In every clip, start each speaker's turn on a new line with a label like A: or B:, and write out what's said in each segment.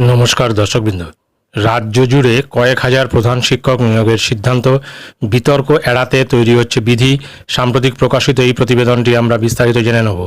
A: নমস্কার দর্শকবৃন্দ। রাজ্য জুড়ে কয়েক হাজার প্রধান শিক্ষক নিয়োগের সিদ্ধান্ত, বিতর্ক এড়াতে তৈরি হচ্ছে বিধি। সাম্প্রতিক প্রকাশিত এই প্রতিবেদনটি আমরা বিস্তারিত জেনে নেব।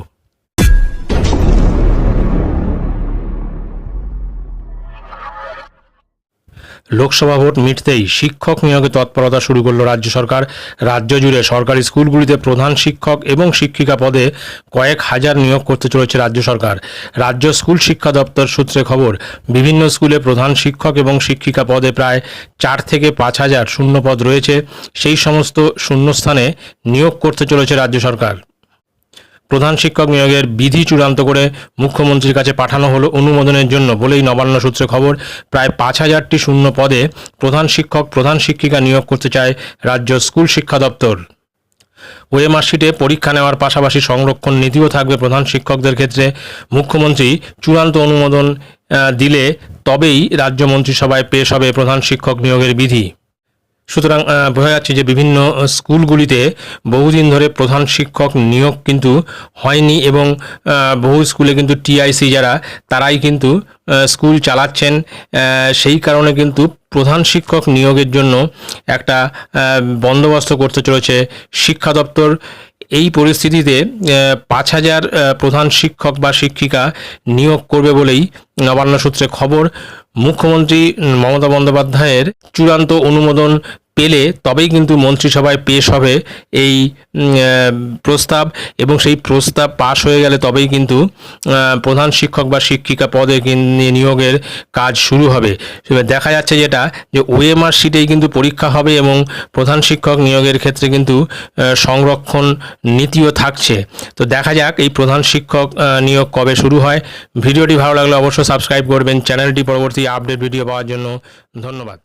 A: লোকসভা ভোট মিটতেই শিক্ষক নিয়োগে তৎপরতা শুরু করল রাজ্য সরকার। রাজ্য জুড়ে সরকারি স্কুলগুলিতে প্রধান শিক্ষক এবং শিক্ষিকা পদে কয়েক হাজার নিয়োগ করতে চলেছে রাজ্য সরকার। রাজ্য স্কুল শিক্ষা দপ্তর সূত্রে খবর, বিভিন্ন স্কুলে প্রধান শিক্ষক এবং শিক্ষিকা পদে প্রায় চার থেকে পাঁচ হাজার শূন্য পদ রয়েছে। সেই সমস্ত শূন্যস্থানে নিয়োগ করতে চলেছে রাজ্য সরকার। প্রধান শিক্ষক নিয়োগের বিধি চূড়ান্ত করে মুখ্যমন্ত্রীর কাছে পাঠানো হলো অনুমোদনের জন্য বলেই নবান্ন সূত্রে খবর, প্রায় পাঁচ হাজারটি শূন্য পদে প্রধান শিক্ষক, প্রধান শিক্ষিকা নিয়োগ করতে চায় রাজ্য স্কুল শিক্ষা দপ্তর। ওয়েমার্কশিটে পরীক্ষা নেওয়ার পাশাপাশি সংরক্ষণ নীতিও থাকবে প্রধান শিক্ষকদের ক্ষেত্রে। মুখ্যমন্ত্রী চূড়ান্ত অনুমোদন দিলে তবেই রাজ্য মন্ত্রিসভায় পেশ হবে প্রধান শিক্ষক নিয়োগের বিধি। সুতরাং বোঝা যাচ্ছে যে বিভিন্ন স্কুলগুলিতে বহুদিন ধরে প্রধান শিক্ষক নিয়োগ কিন্তু হয়নি এবং বহু স্কুলে কিন্তু টিআইসি যারা, তারাই কিন্তু স্কুল চালাচ্ছেন। সেই কারণে কিন্তু প্রধান শিক্ষক নিয়োগের জন্য একটা বন্দোবস্ত করতে চলেছে শিক্ষা দপ্তর। এই পরিস্থিতিতে পাঁচ হাজার প্রধান শিক্ষক বা শিক্ষিকা নিয়োগ করবে বলেই নবান্ন সূত্রে খবর। মুখ্যমন্ত্রী মমতা বন্দ্যোপাধ্যায়ের চূড়ান্ত অনুমোদন পেলে তবেই কিন্তু মন্ত্রিসভায় পেশ হবে এই প্রস্তাব এবং সেই প্রস্তাব পাশ হয়ে গেলে তবেই কিন্তু প্রধান শিক্ষক বা শিক্ষিকা পদে নিয়োগের কাজ শুরু হবে। দেখা যাচ্ছে যেটা, যে ওএমআর সিটেই কিন্তু পরীক্ষা হবে এবং প্রধান শিক্ষক নিয়োগের ক্ষেত্রে কিন্তু সংরক্ষণ নীতিও থাকছে। তো দেখা যাক এই প্রধান শিক্ষক নিয়োগ কবে শুরু হয়। ভিডিওটি ভালো লাগলে অবশ্যই সাবস্ক্রাইব করবেন। চ্যানেলটি পরবর্তী আপডেট ভিডিও পাওয়ার জন্য ধন্যবাদ।